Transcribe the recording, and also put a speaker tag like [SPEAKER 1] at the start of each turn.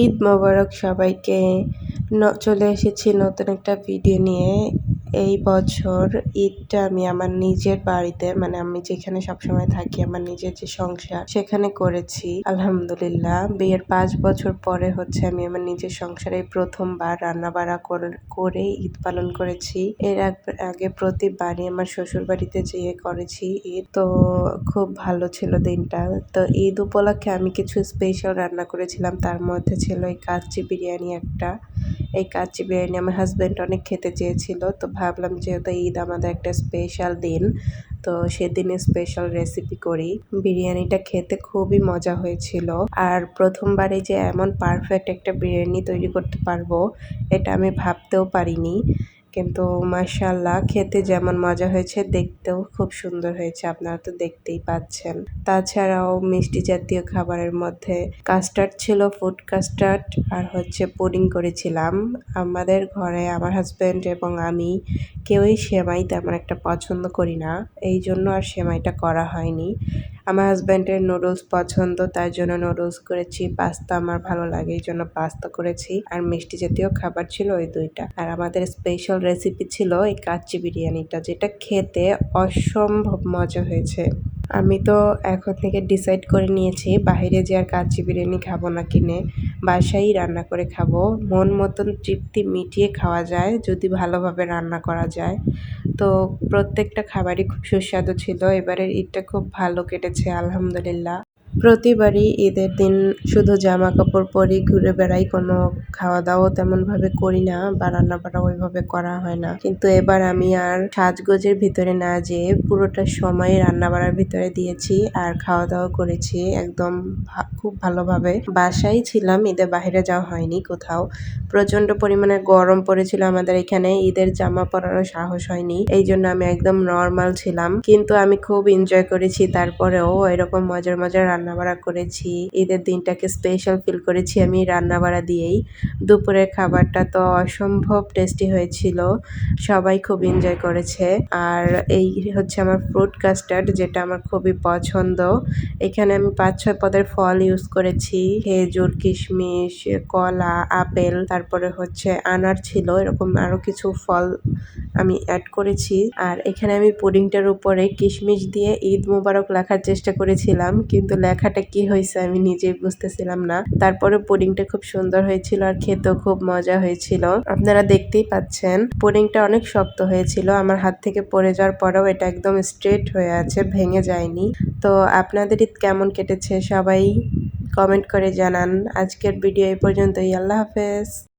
[SPEAKER 1] ঈদ মোবারক সবাইকে। চলে এসেছি নতুন একটা ভিডিও নিয়ে। এই বছর ঈদটা আমি আমার নিজের বাড়িতে মানে আমি যেখানে সবসময় থাকি, আমার নিজের যে সংসার, সেখানে করেছি। আলহামদুলিল্লাহ, বিয়ের পাঁচ বছর পরে হচ্ছে আমি আমার নিজের সংসারে প্রথমবার রান্না বাড়া করে ঈদ পালন করেছি। এর আগ- প্রতিবারই আমার শ্বশুর বাড়িতে যেয়ে করেছি ঈদ। তো খুব ভালো ছিল দিনটা। তো ঈদ উপলক্ষে আমি কিছু স্পেশাল রান্না করেছিলাম। তার মধ্যে ছিল এই কাচ্চি বিরিয়ানি একটা। এই কাচ্চি বিরিয়ানি আমার হাজব্যান্ড অনেক খেতে চেয়েছিল, তো ভাবলাম যেহেতু ঈদ আমাদের একটা স্পেশাল দিন, তো সেদিনে স্পেশাল রেসিপি করি। বিরিয়ানিটা খেতে খুবই মজা হয়েছিল। আর প্রথমবারে যে এমন পারফেক্ট একটা বিরিয়ানি তৈরি করতে পারব, এটা আমি ভাবতেও পারিনি। কিন্তু মাশাল্লাহ খেতে যেমন মজা হয়েছে, দেখতেও খুব সুন্দর হয়েছে। আপনারা তো দেখতেই পাচ্ছেন। তাছাড়াও মিষ্টি জাতীয় খাবারের মধ্যে কাস্টার্ড ছিল ফুড কাস্টার্ড আর হচ্ছে পুডিং করেছিলাম। আমাদের ঘরে আমার হাজব্যান্ড এবং আমি কেউই সেমাই তেমন একটা পছন্দ করি না। এই জন্য আর সেমাইটা করা হয়নি। আমার হাজব্যান্ডের নুডলস পছন্দ তাই জন্য নুডলস করেছি পাস্তা আমার ভালো লাগে, এই জন্য পাস্তা করেছি। আর মিষ্টি জাতীয় খাবার ছিল ওই দুইটা। আর আমাদের স্পেশাল রেসিপি ছিল এই কাচ্চি বিরিয়ানিটা, যেটা খেতে অসম্ভব মজা হয়েছে। আমি তো এখন থেকে ডিসাইড করে নিয়েছি বাইরে যে আর কাচ্চি বিরিয়ানি খাব না কিনে, বাসায়ই রান্না করে খাব। মন মতন তৃপ্তি মিটিয়ে খাওয়া যায়, যদি ভালোভাবে রান্না করা যায়। তো প্রত্যেকটা খাবারই খুব সুস্বাদু ছিল, এবারের ঈদটা খুব ভালো কেটেছে, আলহামদুলিল্লাহ। প্রতিবারই ঈদের দিন শুধু জামা কাপড় পরি, ঘুরে বেড়াই, কোনো খাওয়া দাওয়া তেমন ভাবে করি না বা রান্না বান্না ওইভাবে করা হয় না। কিন্তু এবার আমি আর সাজগোজের ভিতরে না যেয়ে পুরোটা সময় রান্না বাড়ার ভিতরে দিয়েছি আর খাওয়া দাওয়া করেছি একদম খুব ভালোভাবে। বাসায় ছিলাম, ঈদে বাইরে যাওয়া হয়নি কোথাও। প্রচণ্ড পরিমাণে গরম পড়েছিল আমাদের এখানে, ঈদের জামা পরারও সাহস হয়নি, এই জন্য আমি একদম নর্মাল ছিলাম। কিন্তু আমি খুব এনজয় করেছি, তারপরেও এরকম মজার মজার রান্নাবাড়া করেছি, ঈদের দিনটাকে স্পেশাল ফিল করেছি আমি রান্নাবাড়া দিয়েই। দুপুরের খাবারটা তো অসম্ভব টেস্টি হয়েছিল, সবাই খুব এনজয় করেছে। আর এই হচ্ছে আমার ফ্রুট কাস্টার্ড যেটা আমার খুবই পছন্দ। এখানে আমি পাঁচ ছয় পদের ফল ইউজ করেছি, খেজুর, কিশমিশ, কলা, আপেল, তারপরে হচ্ছে আনার ছিল, এরকম আরও কিছু ফল আমি অ্যাড করেছি। আর এখানে আমি পুডিংটার উপরে কিশমিশ দিয়ে ঈদ মুবারক লেখার চেষ্টা করেছিলাম, কিন্তু লেখাটা কি হয়েছে আমি নিজেই বুঝতেছিলাম না। তারপরে পুডিংটা খুব সুন্দর হয়েছিল আর খেতেও খুব মজা হয়েছিল। আপনারা দেখতেই পাচ্ছেন, পুডিংটা অনেক শক্ত হয়েছিল। আমার হাত থেকে পড়ে যাওয়ার পরেও এটা একদম স্ট্রেট হয়ে আছে, ভেঙে যায়নি। তো আপনাদের ঈদ কেমন কেটেছে সবাই কমেন্ট করে জানান। আজকের ভিডিও এই পর্যন্তই। আল্লাহ হাফেজ।